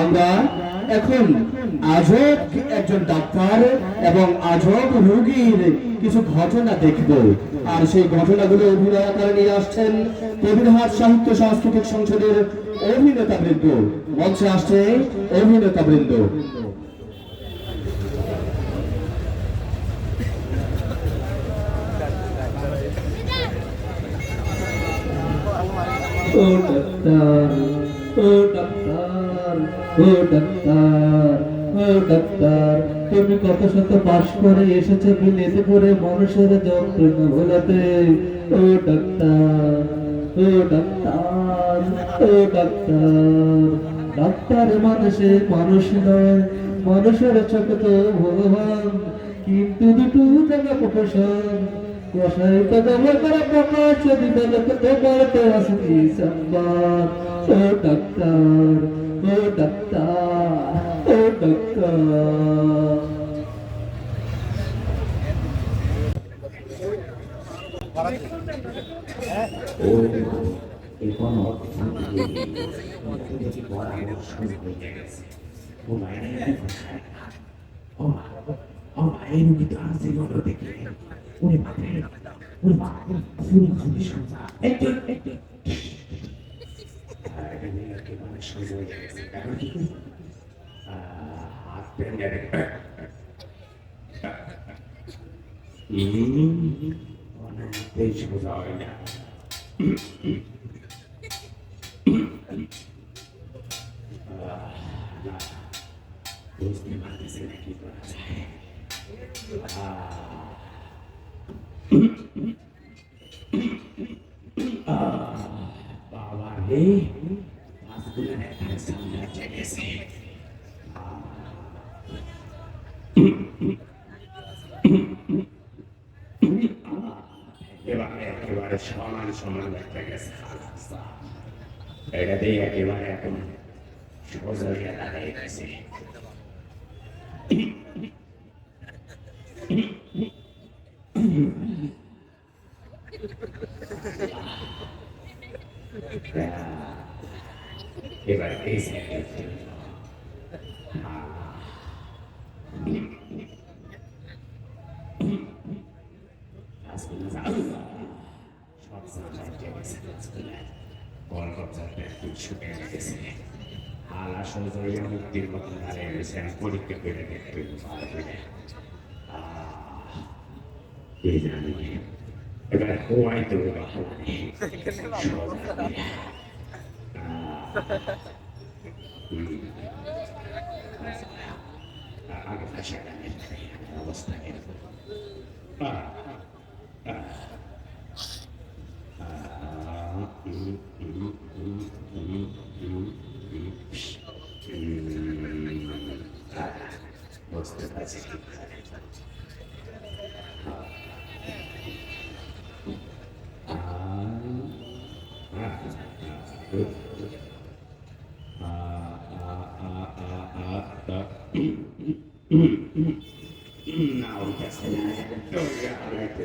আমরা এখন আজব একজন ডাক্তার এবং আজব রোগীর কিছু ঘটনা দেখব। আর সেই ঘটনাগুলো অভিনয় আকারে নিয়ে আসছেন কবিরহাট সাহিত্য সাংস্কৃতিক সংসদের অভিনেতা বৃন্দ। মঞ্চে আসছে অভিনেতা বৃন্দ। ও ডাক্তার ও ডাক্তার। ডাক্তার তুমি কত শত করে বিলেতে করে মানুষের যন্ত্রণা ভোলাতে। ও ডাক্তার ও ডাক্তার ও ডাক্তার ডাক্তার মানুষে মানুষ নয়, মানুষের চোখে তো ভগবান। কিন্তু দুটো জায়গা প্রফেশন কষাই কদমে করে প্রকাশ দিবে লোকে তোমার তো আসি সম্মান ও ডাক্তার ও ডাক্তার ও ডাক্তার ও এখন দেখি পরামর্শ হয়ে গেছে ও মায়ের ও মা ও মা এই রুগী তো আর জীবন দেখলে ওরে বাপরে ওরে মা ফুল ফুলি সোজা একটু একটু একেবারে সোজা হয়ে গেছে এখন কি হাত রেখে হুম অনেকটাই কি বাবা রে। একেবারে একেবারে সমান এবার এই সব জায়গায় গেছে কলকাতার একটু ছুটে গেছে হাল আসল জড়িয়ে মুক্তির মতন দাঁড়িয়ে গেছে আমি পরীক্ষা করে দেখতে পারবি না কে জানি এবার হওয়াই তো বাহানা নেই আগে ফাঁসা গানের অবস্থা এরকম বুঝতে পারছি Now, that's মায়ের দূরে মাত্রে এরকম দূরে তো জীবন দেখছি না হ্যাঁ হ্যাঁ হ্যাঁ ইয়া বাবা রে হুম, বুঝতে পারছি এবার কি কথা বলব। আমার আমার মাথায় যেটা শুরু করতে হবে। সোজা হইব না আল্লাহ। এই ডাক্তার রাতে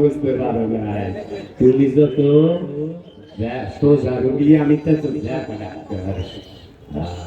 বুঝতে পারো নাই তুমি যত সোজা রুগী আমি তো তো দেখ ডাক্তার আহ,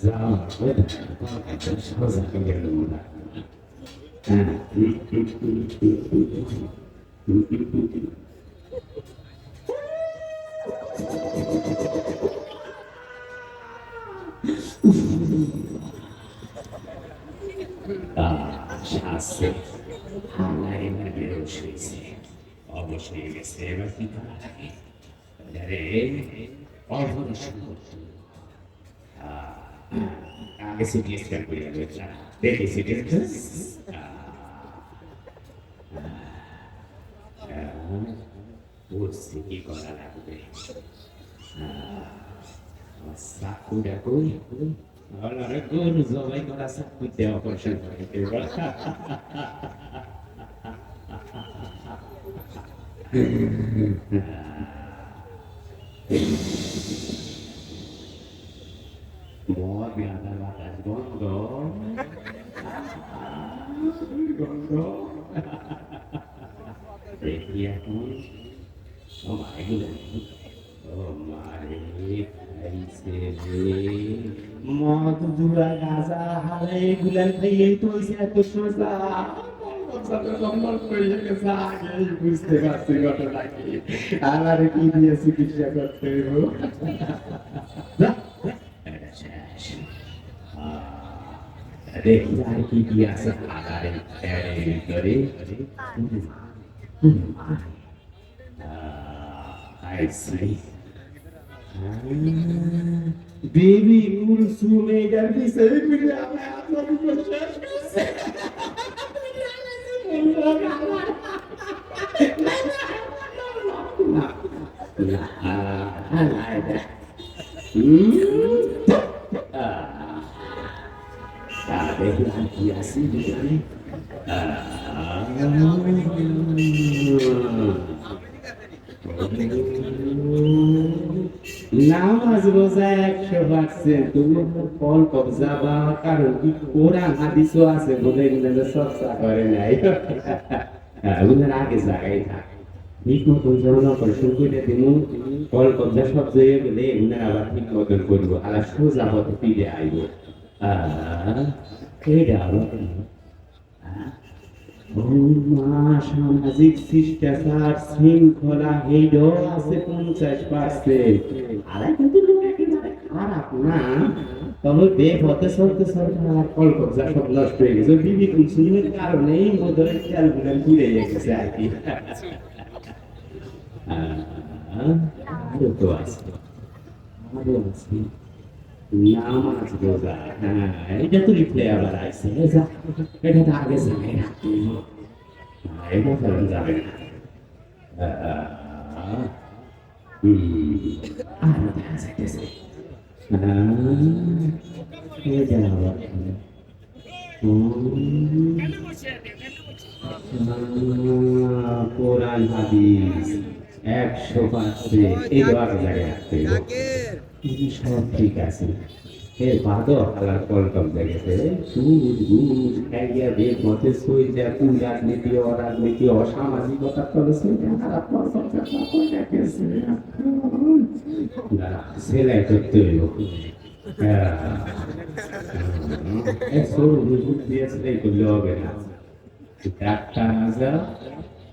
যাও সোজা করে না শাস্তি হালাই লাগে শুয়েছে অবশ্যই গেছে এবার কি করা লাগে আরে অপারেশন করতে আগে সিটি স্ক্যান করে দেখলাম দেখি সিটি বুঝছি কি করা লাগবে চাকুটা কই আরে গরু জবাই করা চাকু দিয়ে অপারেশন করে দেবা মদ গাঁদার বাতাস বন্ধ বন্ধ দেখি এখন জুয়া গাঁজা হালে গুলান খাইয়ে এত সোজা। বুঝতে পারছি ঘটনা কি আমার কি দিয়ে চিকিৎসা করতে হইব এটা শেষ দেখি আর কি কি আছে আগারে এর ভিতরে I see. বেবি কুলসুম এটার পিছনে ঘুরে আমার আত্মবিশ্বাস করছে না না না না দেখলাম কি আছে ভিতরে নামাজ রোজা একশো পার্সেন্ট তুমি ফল কবজা বা কারণ কি কোরআন, হাদিসও আছে বলে এগুলো চর্চা করে নাই। ওগুলোর আগে জায়গায় থাক। আবার ঠিক মতন করব। আর সোজা পথে ফিরে আইব। সামাজিক শিষ্টাচার শৃঙ্খলা এইটাও আছে পঞ্চাশ পার্সেন্ট আর কিন্তু খারাপ না তবে বেপথে চলতে চলতে কলকবজা সব নষ্ট হয়ে গেছে বিবি গেছে আর কি তো আছে নামাজ রোজা হ্যাঁ এটা তো রিপ্লে আবার তো আগে এটা যাবে না কোরআন হাদিস একশো পার্সেন্ট এই রাখতে সব ঠিক আছে এর বাদও হালার কলকম দেখেছে। সুদ মতে সই কোন রাজনীতি, অরাজনীতি, অসামাজিকতা করেছে সেলাই করতে হইব। সেলাই করলে হবে না। আজা,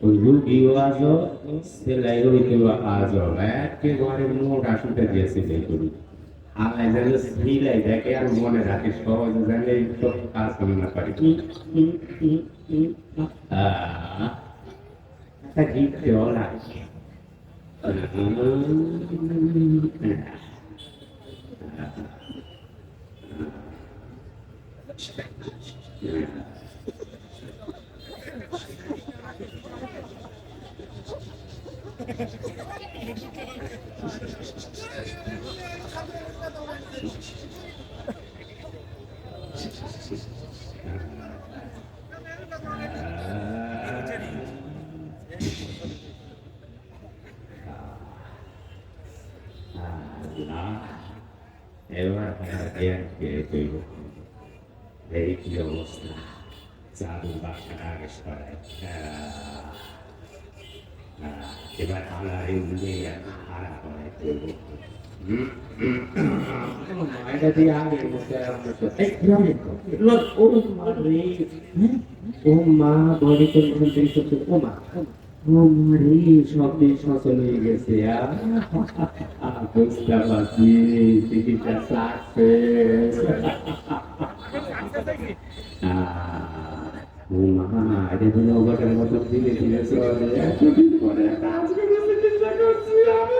ওই রুগীও আজো সেলাই একেবারে মোটা সুটা দিয়ে সেলাই করি। আল্লাহ যেন স্ত্রীরাই দেখে আর মনে রাখে সহজে যেন এই সব কাজ না পারে Yeah. হ্যাঁ। এবার জ্ঞান কে তৈব এই কি অবস্থা জাদু বাসাটা আগে সরাই এবার আমরা এই হারা করে তৈব এটা দিয়ে আগে বসে ও মা বডি থেকে ও মা ও মা রে সচল মতো দিলে দিলে চলে। এতদিন পরে কাজ করে চিকিৎসা করছি আমি